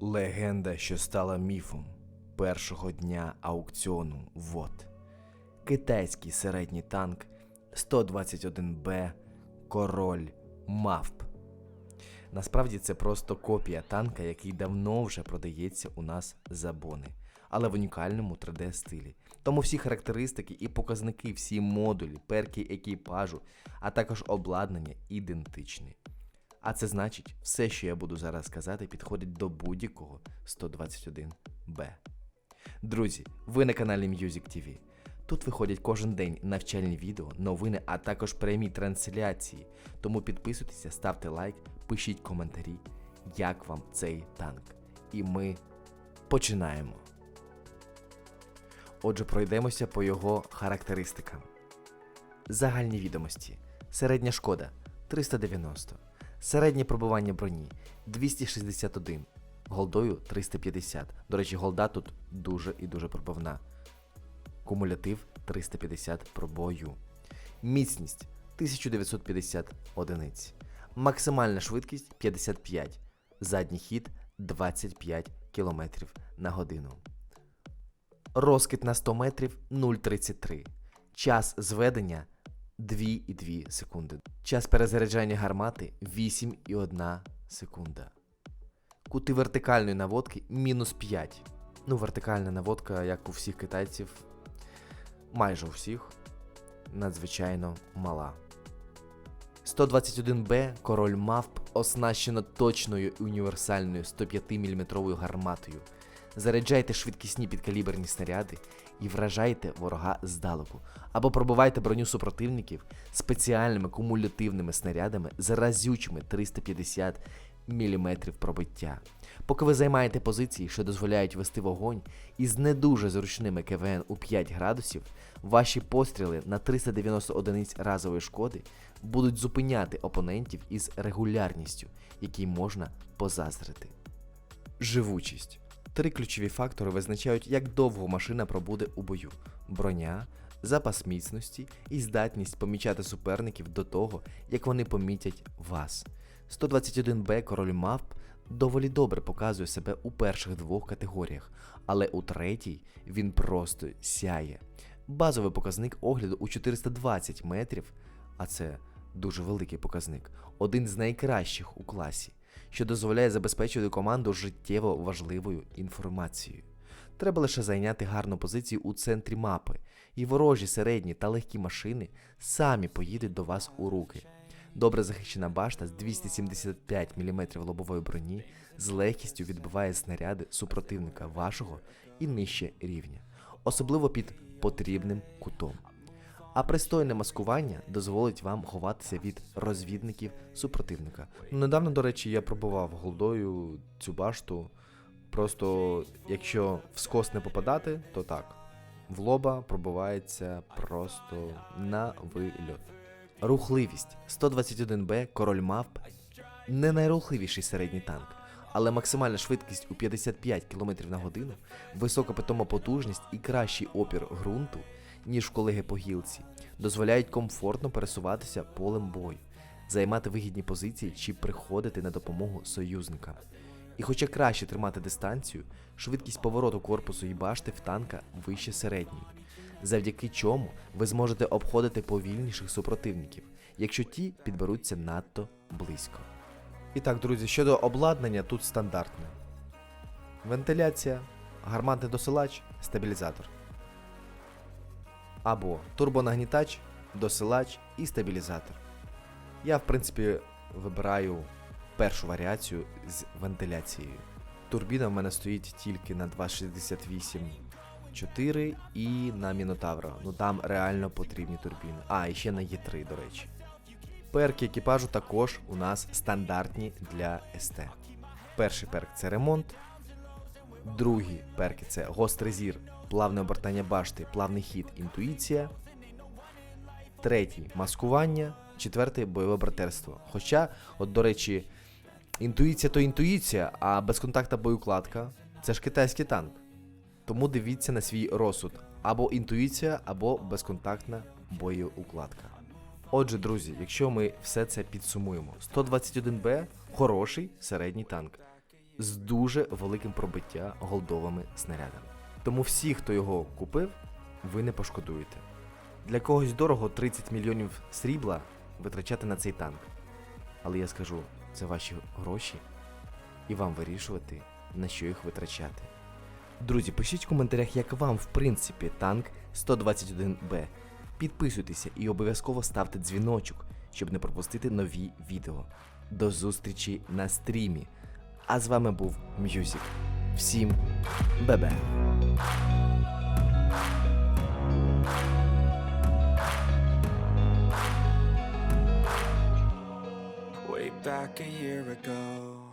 Легенда, що стала міфом першого дня аукціону ВОД. Китайський середній танк 121Б Король Мавп. Насправді це просто копія танка, який давно вже продається у нас за бони, але в унікальному 3D стилі. Тому всі характеристики і показники, всі модулі, перки екіпажу, а також обладнання ідентичні. А це значить, все, що я буду зараз сказати, підходить до будь-якого 121Б. Друзі, ви на каналі Music TV. Тут виходять кожен день навчальні відео, новини, а також прямі трансляції. Тому підписуйтеся, ставте лайк, пишіть коментарі, як вам цей танк. І ми починаємо. Отже, пройдемося по його характеристикам. Загальні відомості. Середня шкода 390. Середнє пробивання броні 261. Голдою 350. До речі, голда тут дуже і дуже пробивна. Кумулятив 350 пробою. Міцність 1950 одиниць. Максимальна швидкість 55. Задній хід 25 км на годину. Розкид на 100 метрів 0,33. Час зведення 2,2 секунди. Час перезаряджання гармати 8,1 секунда. Кути вертикальної наводки мінус 5. Ну, вертикальна наводка, як у всіх китайців, майже у всіх, надзвичайно мала. 121Б король мавп оснащено точною універсальною 105 мм гарматою. Заряджайте швидкісні підкаліберні снаряди і вражайте ворога здалеку, або пробивайте броню супротивників спеціальними кумулятивними снарядами з разючими 350 мм пробиття. Поки ви займаєте позиції, що дозволяють вести вогонь, із не дуже зручними КВН у 5 градусів, ваші постріли на 390 одиниць разової шкоди будуть зупиняти опонентів із регулярністю, якій можна позаздрити. Живучість. Три ключові фактори визначають, як довго машина пробуде у бою: броня, запас міцності і здатність помічати суперників до того, як вони помітять вас. 121Б король мавп доволі добре показує себе у перших двох категоріях, але у третій він просто сяє. Базовий показник огляду у 420 метрів, а це дуже великий показник, один з найкращих у класі, що дозволяє забезпечувати команду життєво важливою інформацією. Треба лише зайняти гарну позицію у центрі мапи, і ворожі середні та легкі машини самі поїдуть до вас у руки. Добре захищена башта з 275 мм лобової броні з легкістю відбиває снаряди супротивника вашого і нижче рівня, особливо під потрібним кутом. А пристойне маскування дозволить вам ховатися від розвідників супротивника. Недавно, до речі, я пробував голдою цю башту. Просто якщо в скос не попадати, то так. В лоба пробивається просто на вильот. Рухливість 121Б Король Мавп не найрухливіший середній танк, але максимальна швидкість у 55 км на годину, висока питома потужність і кращий опір ґрунту, ніж колеги по гілці, дозволяють комфортно пересуватися полем бою, займати вигідні позиції чи приходити на допомогу союзникам. І хоча краще тримати дистанцію, швидкість повороту корпусу і башти в танка вище середньої, завдяки чому ви зможете обходити повільніших супротивників, якщо ті підберуться надто близько. І так, друзі, щодо обладнання тут стандартне: вентиляція, гарматний досилач, стабілізатор. Або турбонагнітач, досилач і стабілізатор. Я, в принципі, вибираю першу варіацію з вентиляцією. Турбіна в мене стоїть тільки на 268 4 і на Мінотавра. Ну там реально потрібні турбіни. А, і ще на Є3, до речі. Перки екіпажу також у нас стандартні для СТ. Перший перк це ремонт. Другі перки це гострий зір, плавне обертання башти, плавний хід, інтуїція. Третій маскування. Четвертий бойове братерство. Хоча, от, до речі, інтуїція то інтуїція, а безконтактна боєукладка це ж китайський танк. Тому дивіться на свій розсуд. Або інтуїція, або безконтактна боєукладка. Отже, друзі, якщо ми все це підсумуємо, 121Б хороший середній танк. з дуже великим пробиття голдовими снарядами. Тому всі, хто його купив, ви не пошкодуєте. Для когось дорого 30 мільйонів срібла витрачати на цей танк. Але я скажу, це ваші гроші, і вам вирішувати, на що їх витрачати. Друзі, пишіть в коментарях, як вам, в принципі, танк 121Б. Підписуйтеся і обов'язково ставте дзвіночок, щоб не пропустити нові відео. До зустрічі на стрімі. А з вами був М'юзік. Всім бебе! Way back a year ago,